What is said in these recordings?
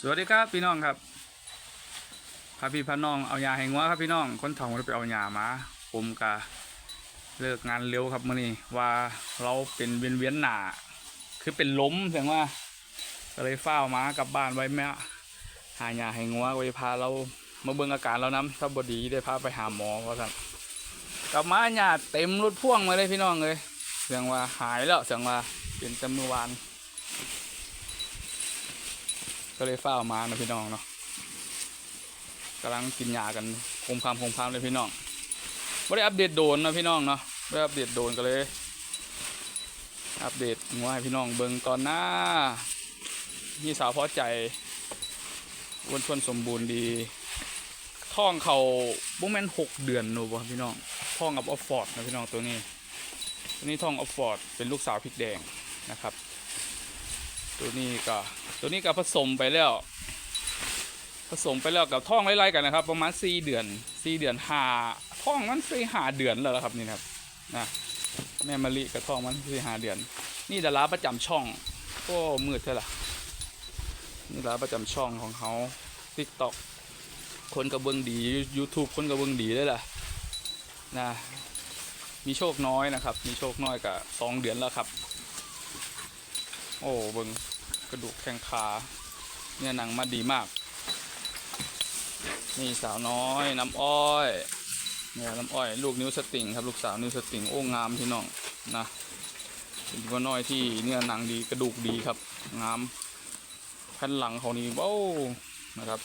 สวัสดีครับพี่น้องครับพาพี่พาน้องเอายาให้งัวครับพี่น้อง คนท้องเราไปเอายามา ผมกะเลิกงานเร็วครับมื่อนี้ว่าเราเป็นเวียนเวียนหนาคือเป็นล้มเสียงว่าก็เลยเฝ้ามากลับบ้านไว้แม่หายาให้งัวไว้พาเรามาเบิ่งอาการเราน้ำถ้าบดีได้พาไปหาหมอเพราะสั่นกลับมาหยาเต็มรถพ่วงมาเลยพี่น้องเลยเสียงว่าหายแล้วเสียงว่าเป็นจำเมื่อวาน ก็เลยเฝ้ามานะพี่น้องเนาะกำลังกินยากันคงพามคำคมคำเลยพี่น้องไม่ได้อัปเดตโดนนะพี่น้องเนาะไม่ได้อัปเดตโดนก็เลย อัปเดตงัวให้พี่น้องเบิ่งก่อนหน้านี่สาวพอใจวนทวนสมบูรณ์ดีท้องเขาบุ้งแมนหกเดือนหนูบ่พี่น้องท้องกับออฟฟอร์ดนะพี่น้องตัวนี้ตัวนี้ท้องออฟฟอร์ดเป็นลูกสาวพริกแดงนะครับ ตัวนี้ก็ตัวนี้ก็ผสมไปแล้ว ผสมไปแล้วกับท่องไล่ๆกันนะครับ ประมาณสี่เดือนสี่เดือนหาท่องมันสี่หาเดือนแล้วละครับนี่ครับนะแม่มะลิกับท่องมันสี่หาเดือน นี่ดาราประจำช่องโอ้มืดใช่ละนี่ดาราประจำช่องของเขาทิกตอกคนกระเบื้องดี YouTube คนกระเบื้องดีเลยล่ะนะมีโชคน้อยนะครับ มีโชคน้อยกับสองเดือนแล้วครับ โอ้เบิง กระดูกแข้งขาเนี่ยหนังมาดีมาก นี่สาวน้อยน้ำอ้อยเนี่ยน้ำอ้อย ลูกนิ้วสติงครับลูกสาวนิ้วสติงโอ้งามพี่น้องนะเป็นก็น้อยที่เนี่ยหนังดีกระดูกดีครับ งามแผ่นหลังเขานี่เบ้านะครับ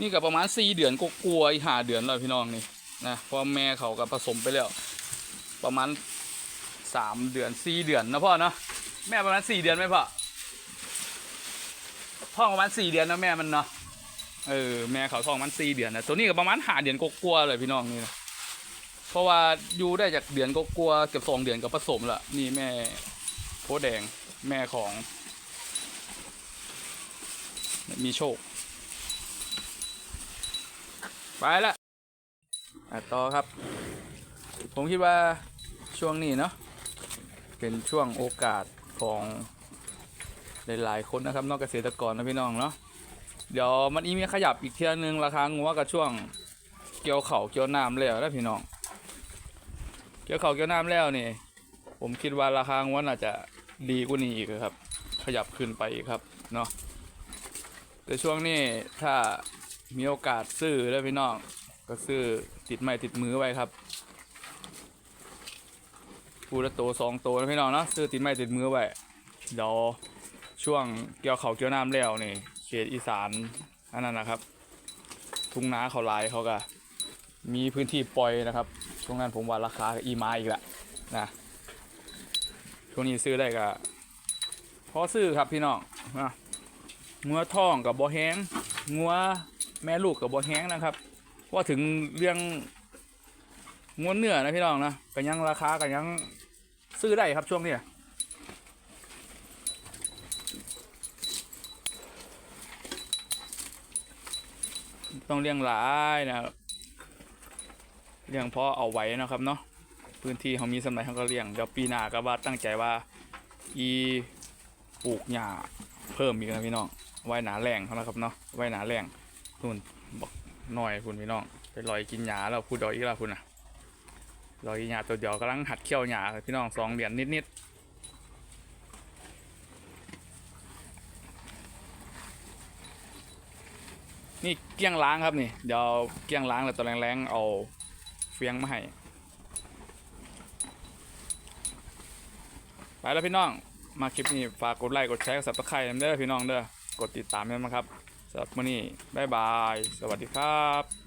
นี่ก็ประมาณสี่เดือนก็กลัวอีหาเดือนแล้วพี่น้องนี่นะเพราะแม่เขาก็ผสมไปแล้ว ประมาณสามเดือนสี่เดือนนะพ่อเนาะแม่ประมาณสี่เดือนไหมพ่อ ท้องประมาณสี่เดือนนะแม่มันเนาะเออแม่เขาท้องมันสี่เดือนนะตัวนี้ก็ประมาณหาเดือนก็กลัวเลยพี่น้องนี่นะเพราะว่าอยู่ได้จากเดือนก็กลัวเกือบสองเดือนก็ผสมละนี่แม่โพแดงแม่ของ มีโชค ไปละอะต่อครับ ผมคิดว่าช่วงนี้เนาะเป็นช่วงโอกาสของ หลายๆคนนะครับนอกเกษตรกรนะพี่น้องเนาะเดี๋ยวมันอีมีขยับอีกเที่ยนึงราคางัวกับช่วงเกี่ยวเข่าเกี่ยวน้ำแล้วนะพี่น้อง เกี่ยวเข่าเกี่ยวน้ำแล้วนี่ ผมคิดว่าราคางัวน่าจะดีกว่านี้อีกครับ ขยับขึ้นไปอีกครับเนาะแต่ช่วงนี้ถ้ามีโอกาสซื้อแล้วพี่น้องก็ซื้อติดไม้ติดมือไว้ครับปูละโตสองโตนะพี่น้องเนาะซื้อติดไม้ติดมือไว้เดี๋ยว ช่วงเกี่ยวเขาเกี่ยวน้ำแล้วนี่เขตอีสานอันนั้นนะครับ ทุ่งนาเขาลายเขาก็มีพื้นที่ปล่อยนะครับช่วงนั้นผมว่าราคาอีมาอีกละนะช่วงนี้ซื้อได้ก็พอซื้อครับพี่น้องนะงัวทองกับบ่อแห้งงัวแม่ลูกกับบ่อแห้งนะครับเพราะว่าถึงเรื่องงวเนื้อนะพี่น้องนะกันยังราคากันยังซื้อได้ครับช่วงนี้ ต้องเลี้ยงหลายนะครับเลี้ยงเพราะเอาไว้นะครับเนาะพื้นที่เขามีสมัยเขาก็เลี้ยงเดี๋ยวปีหน้าก็ว่าตั้งใจว่าอีปลูกหญ้าเพิ่มอีกนะพี่น้องไว้หนาแรงเขานะครับเนาะไว้หนาแรงนู่นบอกหน่อยคุณพี่น้องไปลอยกินหญ้าแล้วพูดดอยอีกแล้วคุณนะรอยหยาตัวเดียวกำลังหัดเคี่ยวหยาพี่น้องสองเหรียญนิดๆ นี่เกี้ยงล้างครับนี่ เดี๋ยวเกี้ยงล้างแล้วตัวแรงๆเอาเฟียงมาให้ ไปแล้วพี่น้อง มาคลิปนี้ฝากกดไลค์กดแชร์กดซับสไครต์เด้อพี่น้องเด้อกดติดตามด้วยนะครับสำหรับมื้อนี้บ๊ายบาย สวัสดีครับ